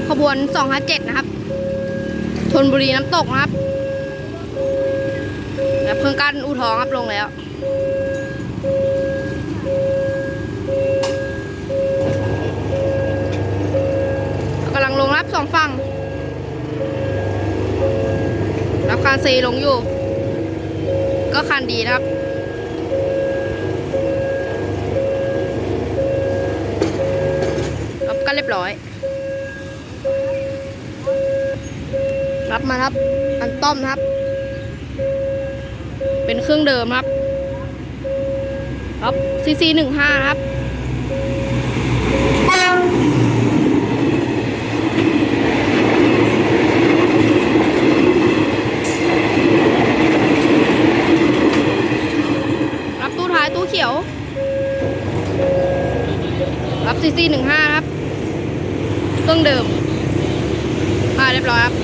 รับ ขบวน 257 นะครับธนบุรีน้ำตกนะครับแล้วเครื่องกั้นอู่ทองครับลงแล้วกำลังลงรับสองฝั่งรับคานซีลงอยู่ ก็คันดีนะครับรับก็เรียบร้อย รับมาครับ อันต้อมครับ เป็นเครื่องเดิมครับ ครับซีซีหนึ่งห้าครับรับตู้ท้ายตู้เขียว รับซีซีหนึ่งห้าครับ เครื่องเดิมมาเรียบร้อยครับ